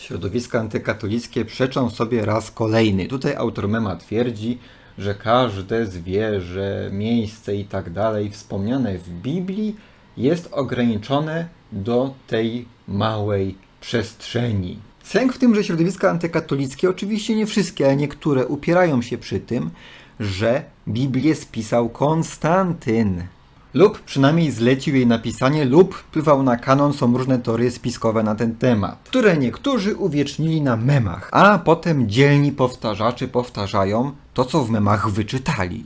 Środowiska antykatolickie przeczą sobie raz kolejny. Tutaj autor mema twierdzi, że każde zwierzę, miejsce i tak dalej wspomniane w Biblii jest ograniczone do tej małej przestrzeni. Sęk w tym, że środowiska antykatolickie, oczywiście nie wszystkie, ale niektóre upierają się przy tym, że Biblię spisał Konstantyn. Lub przynajmniej zlecił jej napisanie, lub wpływał na kanon, są różne teorie spiskowe na ten temat, które niektórzy uwiecznili na memach, a potem dzielni powtarzacze powtarzają to, co w memach wyczytali.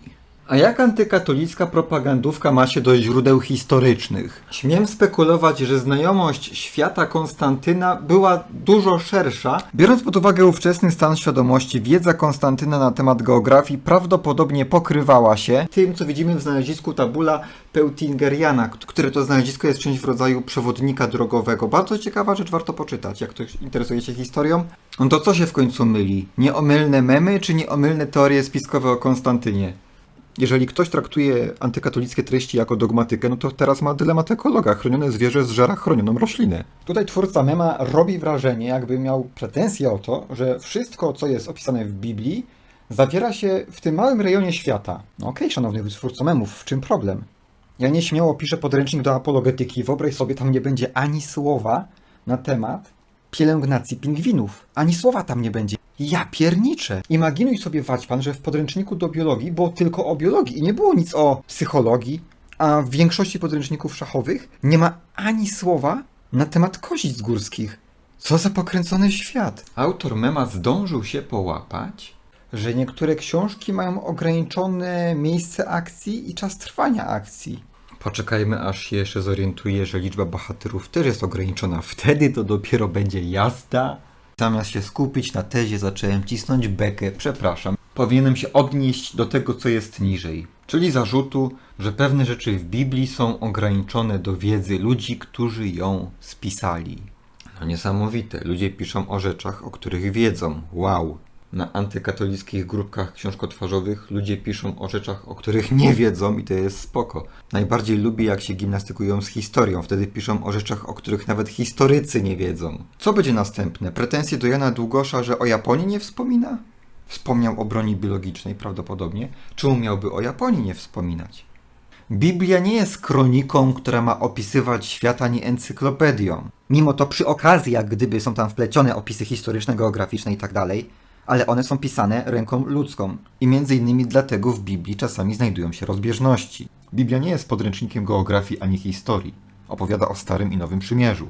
A jak antykatolicka propagandówka ma się do źródeł historycznych? Śmiem spekulować, że znajomość świata Konstantyna była dużo szersza. Biorąc pod uwagę ówczesny stan świadomości, wiedza Konstantyna na temat geografii prawdopodobnie pokrywała się tym, co widzimy w znalezisku tabula Peutingeriana, które to znalezisko jest czymś w rodzaju przewodnika drogowego. Bardzo ciekawa rzecz, warto poczytać, jak ktoś interesuje się historią. No to co się w końcu myli? Nieomylne memy, czy nieomylne teorie spiskowe o Konstantynie? Jeżeli ktoś traktuje antykatolickie treści jako dogmatykę, no to teraz ma dylemat ekologa. Chronione zwierzę zżera chronioną roślinę. Tutaj twórca mema robi wrażenie, jakby miał pretensję o to, że wszystko, co jest opisane w Biblii, zawiera się w tym małym rejonie świata. No okej, szanowny twórco memów, w czym problem? Ja nieśmiało piszę podręcznik do apologetyki. Wyobraź sobie, tam nie będzie ani słowa na temat pielęgnacji pingwinów. Ani słowa tam nie będzie. Ja pierniczę. Imaginuj sobie, Waćpan, że w podręczniku do biologii było tylko o biologii i nie było nic o psychologii, a w większości podręczników szachowych nie ma ani słowa na temat kozic górskich. Co za pokręcony świat. Autor mema zdążył się połapać, że niektóre książki mają ograniczone miejsce akcji i czas trwania akcji. Poczekajmy, aż się jeszcze zorientuje, że liczba bohaterów też jest ograniczona. Wtedy to dopiero będzie jazda. Zamiast się skupić na tezie, zacząłem cisnąć bekę. Przepraszam. Powinienem się odnieść do tego, co jest niżej. Czyli zarzutu, że pewne rzeczy w Biblii są ograniczone do wiedzy ludzi, którzy ją spisali. No niesamowite. Ludzie piszą o rzeczach, o których wiedzą. Wow. Na antykatolickich grupkach książkotwarzowych ludzie piszą o rzeczach, o których nie wiedzą i to jest spoko. Najbardziej lubię jak się gimnastykują z historią. Wtedy piszą o rzeczach, o których nawet historycy nie wiedzą. Co będzie następne? Pretensje do Jana Długosza, że o Japonii nie wspomina? Wspomniał o broni biologicznej prawdopodobnie. Czemu miałby o Japonii nie wspominać? Biblia nie jest kroniką, która ma opisywać świat, ani encyklopedią. Mimo to przy okazji, jak gdyby są tam wplecione opisy historyczne, geograficzne i tak ale one są pisane ręką ludzką. I między innymi dlatego w Biblii czasami znajdują się rozbieżności. Biblia nie jest podręcznikiem geografii ani historii. Opowiada o Starym i Nowym Przymierzu.